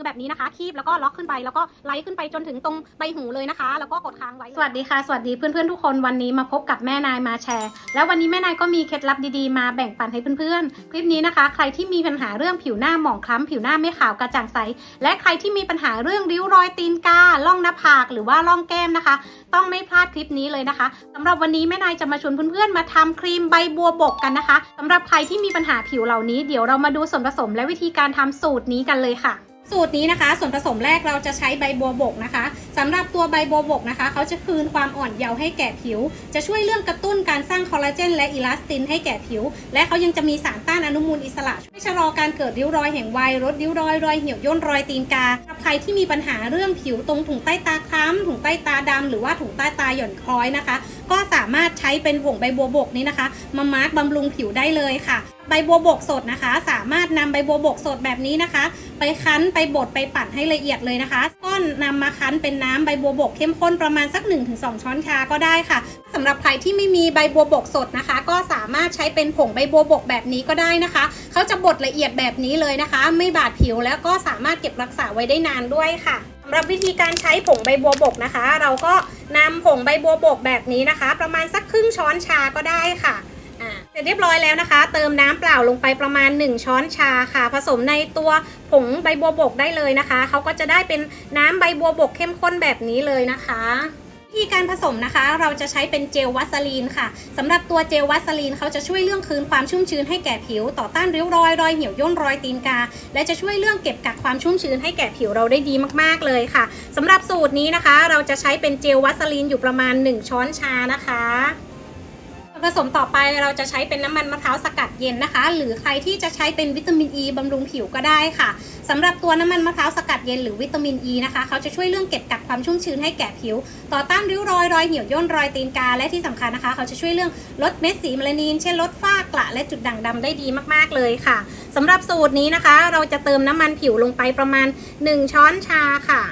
คือแบบนี้นะคะ คีบแล้วก็ล็อกขึ้นไปแล้วก็ไล่ขึ้นไปจนถึงตรงใบหูเลยนะคะ แล้วก็กดค้างไว้ สวัสดีค่ะ สวัสดีเพื่อนๆทุกคนวันนี้มาพบกับแม่นายมาแชร์ แล้ววันนี้แม่นายก็มีเคล็ดลับดีๆมาแบ่งปันให้เพื่อนๆ คลิปนี้นะคะ ใครที่มีปัญหาเรื่องผิวหน้าหมองคล้ำผิวหน้าไม่ขาวกระจ่างใส และใครที่มีปัญหาเรื่องริ้วรอยตีนกาล่องหน้าผากหรือว่าล่องแก้มนะคะ ต้องไม่พลาดคลิปนี้เลยนะคะสำหรับวันนี้แม่นายจะมาชวนเพื่อนๆมาทำครีมใบบัวบกกันนะคะสำหรับใครที่มีปัญหาผิวเหล่านี้เดี๋ยวเรามาดูส่วนผสมและวิธีการทำสูตรนี้กันเลยค่ะ สูตรนี้นะคะ ส่วนผสมแรกเราจะใช้ใบบัวบกนะคะสำหรับตัวใบบัวบกนะคะ เขาจะคืนความอ่อนเยาว์ให้แก่ผิว จะช่วยเรื่องกระตุ้นการสร้างคอลลาเจนและอิลาสตินให้แก่ผิว และเขายังจะมีสารต้านอนุมูลอิสระช่วยชะลอการเกิดริ้วรอยแห่งวัยลดริ้วรอยรอยเหี่ยวย่นรอยตีนกาใครที่มีปัญหาเรื่องผิวตรงถุงใต้ตาคล้ำถุงใต้ตาดำหรือว่าถุงใต้ตาหย่อนคล้อยนะคะ ก็สามารถใช้เป็นผงใบบัวบกนี้นะคะ มามาร์กบำรุงผิวได้เลยค่ะ ใบบัวบกสดนะคะ สามารถนำใบบัวบกสดแบบนี้นะคะ ไปคั้นไปบดไปปั่นให้ละเอียดเลยนะคะ ก็นำมาคั้นเป็นน้ำใบบัวบกเข้มข้นประมาณสัก 1-2 ช้อนชาก็ได้ค่ะสำหรับใครที่ไม่มีใบบัวบกสดนะคะ ก็สามารถใช้เป็นผงใบบัวบกแบบนี้ก็ได้นะคะเขาจะบดละเอียดแบบนี้เลยนะคะ ไม่บาดผิวแล้วก็สามารถเก็บรักษาไว้ได้นานด้วยค่ะำหรับวิธีการใช้ผงใบบัวบกนะคะ เราก็นำผงใบบัวบกแบบนี้นะคะ ประมาณสักครึ่งช้อนชาก็ได้ค่ะเสร็จเรียบร้อยแล้วนะคะ เติมน้ำเปล่าลงไปประมาณ 1 ช้อนชาค่ะ ผสมในตัวผงใบบัวบกได้เลยนะคะ เขาก็จะได้เป็นน้ำใบบัวบกเข้มข้นแบบนี้เลยนะคะ วิธีการผสมนะคะ เราจะใช้เป็นเจลวัสลีนค่ะสำหรับตัวเจลวัสลีนเขาจะช่วยเรื่องคืนความชุ่มชื้นให้แก่ผิว ต่อต้านริ้วรอยรอยเหี่ยวย่นรอยตีนกา และจะช่วยเรื่องเก็บกักความชุ่มชื้นให้แก่ผิวเราได้ดีมากๆเลยค่ะสำหรับสูตรนี้นะคะ เราจะใช้เป็นเจลวัสลีนอยู่ประมาณ 1 ช้อนชานะคะ ผสมต่อไปเราจะใช้เป็นน้ำมันมะพร้าวสกัดเย็นนะคะ หรือใครที่จะใช้เป็นวิตามินอ e ีบำรุงผิวก็ได้ค่ะสำหรับตัวน้ำมันมะพร้าวสกัดเย็นหรือวิตามินอ e ีนะคะเขาจะช่วยเรื่องเก็บกักความชุ่มชื้นให้แก่ผิว ต่อต้านริ้วรอยรอยเหี่ยวย่นรอยตีนกาและที่สำคัญนะคะ เขาจะช่วยเรื่องลดเม็ดสีเมลานิน เช่นลดฝ้ากระและจุดด่างดำได้ดีมากๆเลยค่ะสำหรับสูตรนี้นะคะ เราจะเติมน้ำมันผิวลงไปประมาณ 1 ช้อนชาค่ะ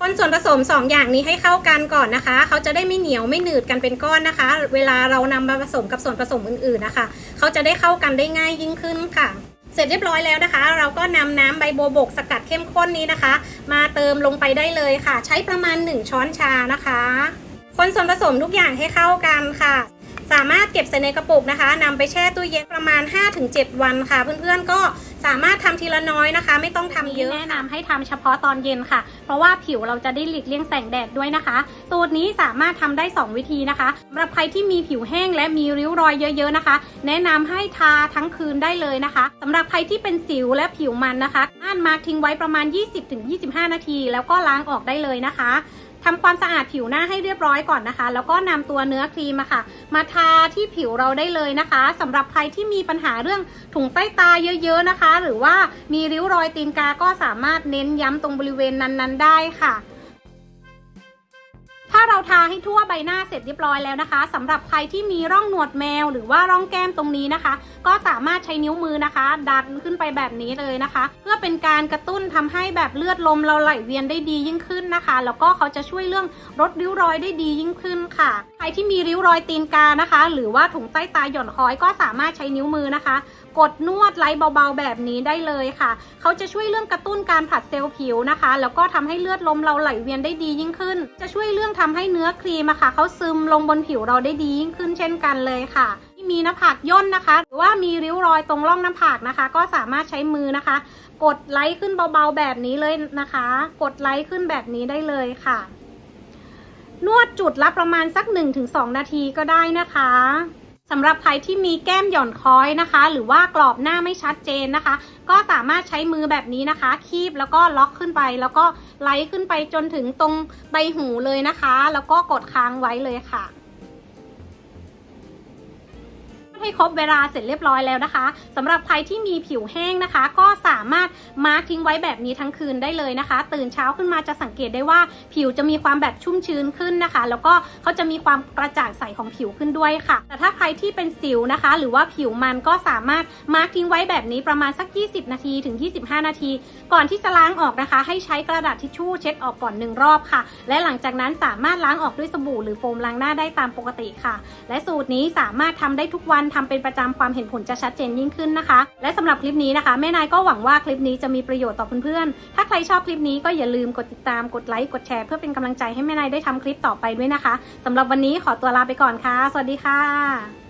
คนส่วนผสม 2 อย่างนี้ให้เข้ากันก่อนนะคะ เขาจะได้ไม่เหนียวไม่หนืดกันเป็นก้อนนะคะ เวลาเรานำมาผสมกับส่วนผสมอื่นๆนะคะ เขาจะได้เข้ากันได้ง่ายยิ่งขึ้นค่ะ เสร็จเรียบร้อยแล้วนะคะ เราก็นำน้ำใบโบบกสกัดเข้มข้นนี้นะคะ มาเติมลงไปได้เลยค่ะ ใช้ประมาณ 1 ช้อนชานะคะ คนส่วนผสมทุกอย่างให้เข้ากันค่ะสามารถเก็บใส่ในกระปุกนะคะนำไปแช่ตู้เย็นประมาณ 5-7 วันค่ะ เพื่อนๆก็สามารถทำทีละน้อยนะคะ ไม่ต้องทำเยอะแนะนำให้ทำเฉพาะตอนเย็นค่ะ เพราะว่าผิวเราจะได้หลีกเลี่ยงแสงแดดด้วยนะคะสูตรนี้สามารถทำได้ 2 วิธีนะคะสำหรับใครที่มีผิวแห้งและมีริ้วรอยเยอะๆนะคะ แนะนำให้ทาทั้งคืนได้เลยนะคะสำหรับใครที่เป็นสิวและผิวมันนะคะอ่านมาร์กทิ้งไว้ประมาณ 20-25 นาที แล้วก็ล้างออกได้เลยนะคะทำความสะอาดผิวหน้าให้เรียบร้อยก่อนนะคะ แล้วก็นำตัวเนื้อครีมอะค่ะ มาทาที่ผิวเราได้เลยนะคะสำหรับใครที่มีปัญหาเรื่องถุงใต้ตาเยอะ ๆนะคะหรือว่ามีริ้วรอยตีนกาก็สามารถเน้นย้ำตรงบริเวณนั้นๆ ได้ค่ะถ้าเราทาให้ทั่วใบหน้าเสร็จเรียบร้อยแล้วนะคะสำหรับใครที่มีร่องหนวดแมวหรือว่าร่องแก้มตรงนี้นะคะ ก็สามารถใช้นิ้วมือนะคะ ดันขึ้นไปแบบนี้เลยนะคะ เพื่อเป็นการกระตุ้นทำให้แบบเลือดลมเราไหลเวียนได้ดียิ่งขึ้นนะคะ แล้วก็เขาจะช่วยเรื่องลดริ้วรอยได้ดียิ่งขึ้นค่ะ ใครที่มีริ้วรอยตีนกานะคะ หรือว่าถุงใต้ตาหย่อนคอยก็สามารถใช้นิ้วมือนะคะ กดนวดไล้เบาๆแบบนี้ได้เลยค่ะ เขาจะช่วยเรื่องกระตุ้นการผัดเซลล์ผิวนะคะ แล้วก็ทำให้เลือดลมเราไหลเวียนได้ดียิ่งขึ้น จะช่วยเรื่องทำให้เนื้อครีมอะค่ะเขาซึมลงบนผิวเราได้ดียิ่งขึ้นเช่นกันเลยค่ะที่มีหน้าผากย่นนะคะ หรือว่ามีริ้วรอยตรงร่องหน้าผากนะคะ ก็สามารถใช้มือนะคะ กดไลค์ขึ้นเบาๆแบบนี้เลยนะคะ กดไลค์ขึ้นแบบนี้ได้เลยค่ะ นวดจุดละประมาณสัก 1-2 นาทีก็ได้นะคะ สำหรับใครที่มีแก้มหย่อนค้อยนะคะ หรือว่ากรอบหน้าไม่ชัดเจนนะคะ ก็สามารถใช้มือแบบนี้นะคะ คีบแล้วก็ล็อกขึ้นไป แล้วก็ไล่ขึ้นไปจนถึงตรงใบหูเลยนะคะ แล้วก็กดค้างไว้เลยค่ะ ให้ครบเวลาเสร็จเรียบร้อยแล้วนะคะสำหรับใครที่มีผิวแห้งนะคะ ก็สามารถมาร์คทิ้งไว้แบบนี้ทั้งคืนได้เลยนะคะ ตื่นเช้าขึ้นมาจะสังเกตได้ว่าผิวจะมีความแบบชุ่มชื้นขึ้นนะคะ แล้วก็เขาจะมีความกระจ่างใสของผิวขึ้นด้วยค่ะ แต่ถ้าใครที่เป็นสิวนะคะ หรือว่าผิวมันก็สามารถมาร์คทิ้งไว้แบบนี้ประมาณสัก 20 นาทีถึง 25 นาที ก่อนที่จะล้างออกนะคะ ให้ใช้กระดาษทิชชู่เช็ดออกก่อนหนึ่งรอบค่ะ และหลังจากนั้นสามารถล้างออกด้วยสบู่หรือโฟมล้างหน้าได้ตามปกติค่ะ และสูตรนี้สามารถทำได้ทุกวันทำเป็นประจำความเห็นผลจะชัดเจนยิ่งขึ้นนะคะ และสำหรับคลิปนี้นะคะ แม่นายก็หวังว่าคลิปนี้จะมีประโยชน์ต่อเพื่อนๆ ถ้าใครชอบคลิปนี้ก็อย่าลืมกดติดตาม กดไลค์ กดแชร์เพื่อเป็นกำลังใจให้แม่นายได้ทำคลิปต่อไปด้วยนะคะสำหรับวันนี้ขอตัวลาไปก่อนค่ะ สวัสดีค่ะ